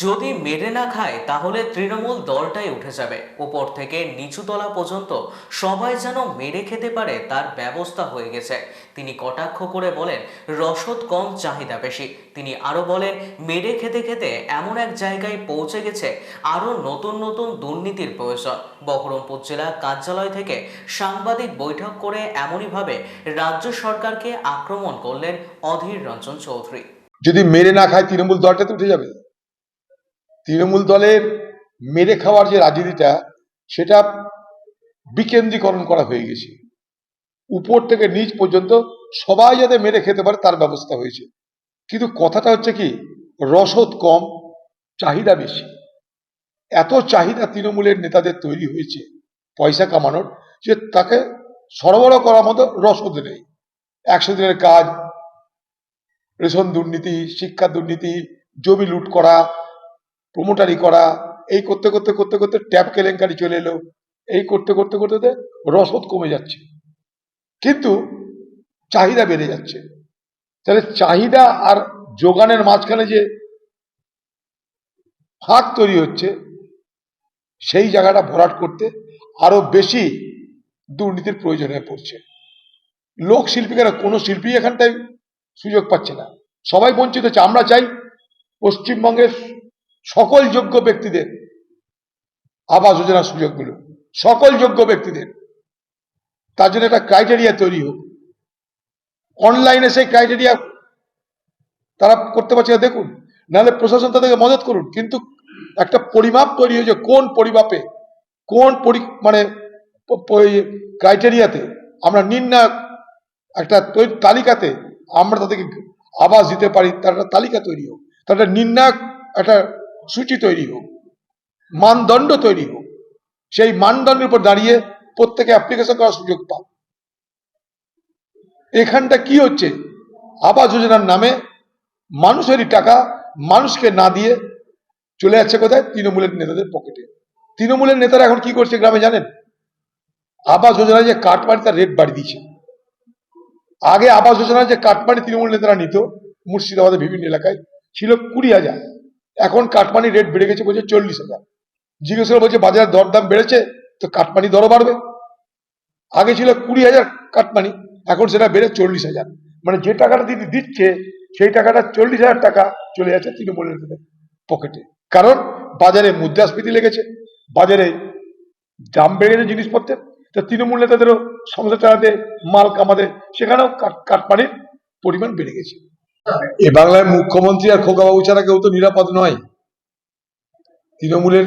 যদি মেরে না খায়, তাহলে তৃণমূল দলটাই উঠে যাবে। উপর থেকে নিচুতলা পর্যন্ত সবাই যেন মেরে খেতে পারে, তার ব্যবস্থা হয়ে গেছে। তিনি কটাক্ষ করে বলেন, রসদ কম, চাহিদা বেশি। তিনি আরও বলেন, মেরে খেতে খেতে এমন এক জায়গায় পৌঁছে গেছে আরও নতুন নতুন দুর্নীতির প্রয়োজন। বহরমপুর জেলা কার্যালয় থেকে সাংবাদিক বৈঠক করে এমনইভাবে রাজ্য সরকারকে আক্রমণ করলেন অধীর রঞ্জন চৌধুরী। যদি মেরে না খায়, তৃণমূল দলটাতে উঠে যাবে। তৃণমূল দলের মেরে খাওয়ার যে রাজনীতিটা, সেটা বিকেন্দ্রীকরণ করা হয়ে গেছে। উপর থেকে নিচ পর্যন্ত সবাই যাতে মেরে খেতে পারে, তার ব্যবস্থা হয়েছে। কিন্তু কথাটা হচ্ছে কি, রসদ কম, চাহিদা বেশি। এত চাহিদা তৃণমূলের নেতাদের তৈরি হয়েছে, পয়সা কামানোর, যে তাকে সরবরাহ করার মতো রসদ নেই। একশো দিনের কাজ, রেশন দুর্নীতি, শিক্ষা দুর্নীতি, জমি লুট করা প্রমোটারি করা, এই করতে করতে করতে করতে ট্যাপ কেলেঙ্কারি চলে এলো, এই করতে করতে করতে রসদ কমে যাচ্ছে। কিন্তু চাহিদা বেড়ে যাচ্ছে। তাহলে চাহিদা আর যোগানের মাঝখানে যে ফাঁক তৈরি হচ্ছে, সেই জায়গাটা ভরাট করতে আরও বেশি দুর্নীতির প্রয়োজন হয়ে পড়ছে। লোক শিল্পীরা কোনো শিল্পী এখানটায় সুযোগ পাচ্ছে না। সবাই বঞ্চিত হচ্ছে। আমরা চাই পশ্চিমবঙ্গের সকল যোগ্য ব্যক্তিদের আবাস যোজনার সুযোগগুলো, সকল যোগ্য ব্যক্তিদের। তার জন্য একটা ক্রাইটেরিয়া তৈরি হোক। অনলাইনে সেই ক্রাইটেরিয়া তারা করতে পারছে দেখুন। নাহলে প্রশাসন তাদেরকে মদত করুন, কিন্তু একটা পরিমাপ তৈরি হয়েছে, কোন পরিমাপে, কোন পরি মানে ক্রাইটেরিয়াতে আমরা নির্ণায়ক একটা তালিকাতে আমরা তাদেরকে আবাস দিতে পারি, তার একটা তালিকা তৈরি হোক। তার একটা নির্ণায়ক একটা সূচি তৈরি হোক, মানদণ্ড তৈরি হোক, সেই মানদণ্ডের উপর দাঁড়িয়ে প্রত্যেকে অ্যাপ্লিকেশন করার সুযোগ পাক। এখানটা কি হচ্ছে? আবাস যোজনার নামে মানুষেরই টাকা মানুষকে না দিয়ে চলে যাচ্ছে কোথায়? তৃণমূলের নেতাদের পকেটে। তৃণমূলের নেতারা এখন কি করছে গ্রামে জানেন? আবাস যোজনায় যে কাটমানি তার রেট বাড়িয়ে দিয়েছে। আগে আবাস যোজনার যে কাটমানি তৃণমূল নেতারা নিত, মুর্শিদাবাদের বিভিন্ন এলাকায়, ছিল কুড়ি হাজার। এখন কাটমানি রেট বেড়ে গেছে বলছে চল্লিশ হাজার। জিজ্ঞেস করে বলছে বাজারের দরদাম বেড়েছে, তো কাটমানি দরও বাড়বে। আগে ছিল কুড়ি হাজার কাটমানি, এখন সেটা বেড়ে চল্লিশ হাজার। মানে যে টাকাটা দিদি দিচ্ছে, সেই টাকাটা চল্লিশ হাজার টাকা চলে যাচ্ছে তৃণমূলের পকেটে। কারণ বাজারে মুদ্রাস্ফীতি লেগেছে, বাজারে দাম বেড়ে গেছে জিনিসপত্রের। তো তৃণমূল নেতাদেরও সংসার চালাতে মাল কামাতে, সেখানেও কাট- কাটমানির পরিমাণ বেড়ে গেছে। এ বাংলায় মুখ্যমন্ত্রী আর খোকাবাবু ছাড়া কেউ তো নিরাপদ নয়। তৃণমূলের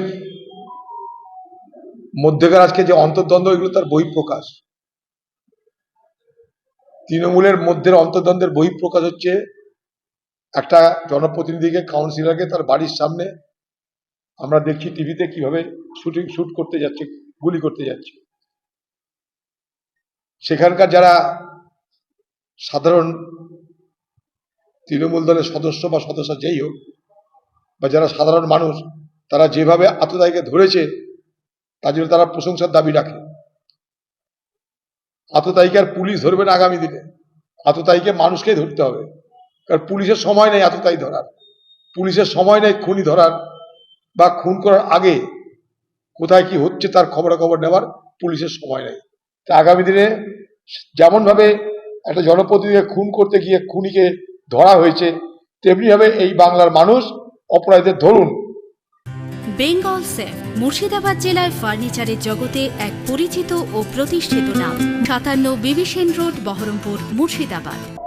মধ্যেকার আজকে যে অন্তর্দ্বন্দ্ব, এগুলো তার বহিঃপ্রকাশ। তৃণমূলের মধ্যে অন্তর্দ্বন্দ্বের বহিঃপ্রকাশ হচ্ছে একটা জনপ্রতিনিধিকে কাউন্সিলরকে তার বাড়ির সামনে আমরা দেখছি, টিভিতে কীভাবে শুটিং, শুট করতে যাচ্ছে, গুলি করতে যাচ্ছে। সেখানকার যারা সাধারণ তৃণমূল দলের সদস্য বা সদস্য যেই হোক, বা যারা সাধারণ মানুষ, তারা যেভাবে আততায়ীকে ধরেছে, তার জন্য তারা প্রশংসার দাবি রাখে। আততায়ীকে আর পুলিশ ধরবে না আগামী দিনে। আততায়ীকে মানুষকেই ধরতে হবে। কারণ পুলিশের সময় নেই আততায়ী ধরার। পুলিশের সময় নেই খুনি ধরার বা খুন করার আগে কোথায় কি হচ্ছে তার খবরাখবর নেওয়ার পুলিশের সময় নেই। তা আগামী দিনে যেমনভাবে একটা জনপ্রতিনিধিকে খুন করতে গিয়ে খুনিকে ধরা হয়েছে। তেমনি হবে এই বাংলার মানুষ অপরাধীদের ধরুন। বেঙ্গল সেফ, মুর্শিদাবাদ জেলায় ফার্নিচারের জগতে এক পরিচিত ও প্রতিষ্ঠিত নাম। সাতান্ন বিবিসেন রোড, বহরমপুর, মুর্শিদাবাদ।